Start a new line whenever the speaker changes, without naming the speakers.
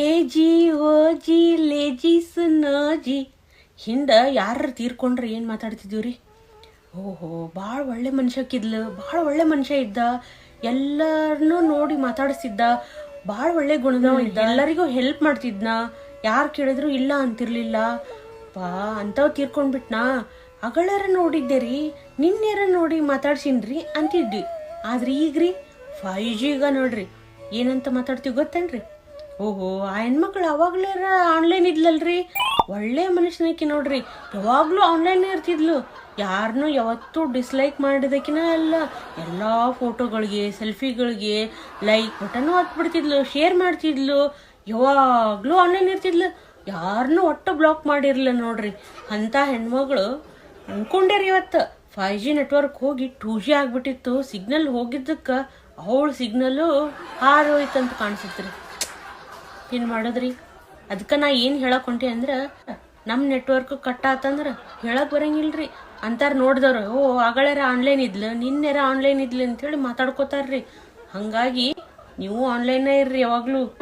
ಏ ಜಿ ಓ ಜಿ ಲೇಜಿ ಸುನೋಜಿ ಹಿಂದೆ ಯಾರು ತೀರ್ಕೊಂಡ್ರೆ ಏನು ಮಾತಾಡ್ತಿದ್ದೀವ್ರಿ? ಓಹೋ ಭಾಳ ಒಳ್ಳೆ ಮನುಷ್ಯಕ್ಕಿದ್ಲು ಭಾಳ ಒಳ್ಳೆ ಮನುಷ್ಯ ಇದ್ದ ಎಲ್ಲರನ್ನೂ ನೋಡಿ ಮಾತಾಡಿಸ್ತಿದ್ದ ಭಾಳ ಒಳ್ಳೆ ಗುಣದವ ಇದ್ದ ಎಲ್ಲರಿಗೂ ಹೆಲ್ಪ್ ಮಾಡ್ತಿದ್ನ. ಯಾರು ಕೇಳಿದ್ರು ಇಲ್ಲ ಅಂತಿರ್ಲಿಲ್ಲ. ಪಾ ಅಂಥವ್ ತೀರ್ಕೊಂಡ್ಬಿಟ್ನಾ? ಅಗಳರ ನೋಡಿದ್ದೆ ರೀ ನಿನ್ನೆರ ನೋಡಿ ಮಾತಾಡ್ಸಿನ್ರಿ ಅಂತಿದ್ವಿ. ಆದ್ರೆ ಈಗ್ರಿ ಫೈ ಜಿಗ ನೋಡ್ರಿ. ಏನಂತ ಮಾತಾಡ್ತೀವಿ ಗೊತ್ತೇನ್ರಿ? ಓಹೋ, ಆ ಹೆಣ್ಮಕ್ಳು ಅವಾಗ್ಲೇ ಆನ್ಲೈನ್ ಇದ್ಲಲ್ರಿ? ಒಳ್ಳೆ ಮನುಷ್ಯನಕ್ಕೆ ನೋಡ್ರಿ. ಯಾವಾಗ್ಲೂ ಆನ್ಲೈನ್ ಇರ್ತಿದ್ಲು. ಯಾರನ್ನು ಯಾವತ್ತೂ ಡಿಸ್ಲೈಕ್ ಮಾಡಿದಕ್ಕಿನ ಅಲ್ಲ. ಎಲ್ಲ ಫೋಟೋಗಳಿಗೆ ಸೆಲ್ಫಿಗಳಿಗೆ ಲೈಕ್ ಬಟನು ಹತ್ಬಿಡ್ತಿದ್ಲು ಶೇರ್ ಮಾಡ್ತಿದ್ಲು. ಯಾವಾಗ್ಲೂ ಆನ್ಲೈನ್ ಇರ್ತಿದ್ಲು. ಯಾರನ್ನೂ ಒಟ್ಟು ಬ್ಲಾಕ್ ಮಾಡಿರಲಿಲ್ಲ ನೋಡ್ರಿ. ಅಂತ ಹೆಣ್ಮಗಳು ಅನ್ಕೊಂಡ್ಯಾರ ಇವತ್ತು. ಫೈವ್ ಜಿ ನೆಟ್ವರ್ಕ್ ಹೋಗಿ ಟೂ ಜಿ ಆಗಿಬಿಟ್ಟಿತ್ತು. ಸಿಗ್ನಲ್ ಹೋಗಿದ್ದಕ್ಕೆ, ಅವಳು ಸಿಗ್ನಲ್ಲು ಹಾರೋಯ್ತಂತ ಕಾಣಿಸುತ್ತೆ ರೀ. ಏನು ಮಾಡೋದ್ರಿ? ಅದಕ್ಕೆ ನಾ ಏನು ಹೇಳಕ್ ಹೊಂಟಿ ಅಂದ್ರೆ ನಮ್ಮ ನೆಟ್ವರ್ಕ್ ಕಟ್ ಆತಂದ್ರೆ ಹೇಳಕ್ ಬರಂಗಿಲ್ರಿ. ಅಂತಾರ ನೋಡ್ದವ್ರು, ಓ, ಆಗಳರ ಆನ್ಲೈನ್ ಇದ್ಲು, ನಿನ್ನೆರ ಆನ್ಲೈನ್ ಇದ್ಲು ಅಂತೇಳಿ ಮಾತಾಡ್ಕೋತಾರ್ರಿ. ಹಂಗಾಗಿ, ನೀವು ಆನ್ಲೈನ್ ಇರ್ರಿ ಯಾವಾಗ್ಲೂ.